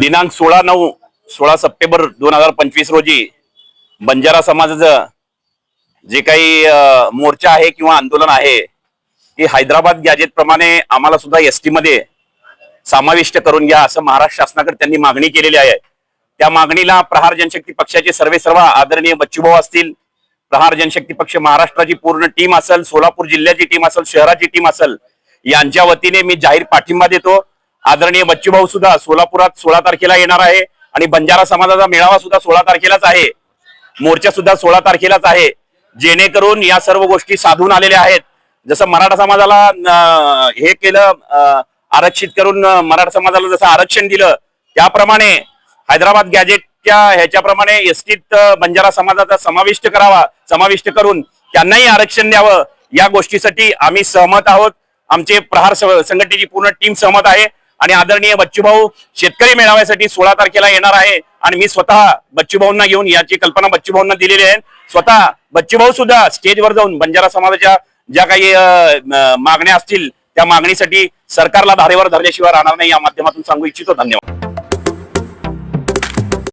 दिनांक सोळा नऊ सोळा सप्टेंबर दोन हजार पंचवीस रोजी बंजारा समाजाचं जे काही मोर्चा आहे किंवा आंदोलन आहे ते हैदराबाद गॅजेट प्रमाणे आम्हाला सुद्धा एस टी मध्ये समाविष्ट करून घ्या असं महाराष्ट्र शासनाकडे त्यांनी मागणी केलेली आहे. त्या मागणीला प्रहार जनशक्ती पक्षाचे सर्वे सर्व आदरणीय बच्चूभाऊ असतील प्रहार जनशक्ती पक्ष महाराष्ट्राची पूर्ण टीम असेल सोलापूर जिल्ह्याची टीम असेल शहराची टीम असेल यांच्या वतीने मी जाहीर पाठिंबा देतो. आदरणीय बच्चूभाऊ सुद्धा सोलापुरात सोळा तारखेला येणार आहे आणि बंजारा समाजाचा मेळावा सुद्धा सोळा तारखेलाच आहे. मोर्चा सुद्धा सोळा तारखेलाच आहे. जेणेकरून या सर्व गोष्टी साधून आलेल्या आहेत. जसं मराठा समाजाला हे केलं अं, आरक्षित करून मराठा समाजाला जसं आरक्षण दिलं त्याप्रमाणे हैदराबाद गॅजेटच्या ह्याच्याप्रमाणे एसटीत बंजारा समाजाचा समाविष्ट करावा समाविष्ट करून त्यांनाही आरक्षण द्यावं या गोष्टीसाठी आम्ही सहमत आहोत. आमचे प्रहार संघटनेची पूर्ण टीम सहमत आहे. आणि आदरणीय बच्चूभाऊ शेतकरी मेळाव्यासाठी सोळा तारखेला येणार आहे. आणि मी स्वतः बच्चूभाऊंना घेऊन याची कल्पना बच्चूभाऊंना दिलेली आहे. स्वतः बच्चूभाऊ सुद्धा स्टेजवर जाऊन बंजारा समाजाच्या ज्या काही मागण्या असतील त्या मागणीसाठी सरकारला धारेवर धरल्याशिवाय राहणार नाही. या माध्यमातून सांगू इच्छितो. धन्यवाद.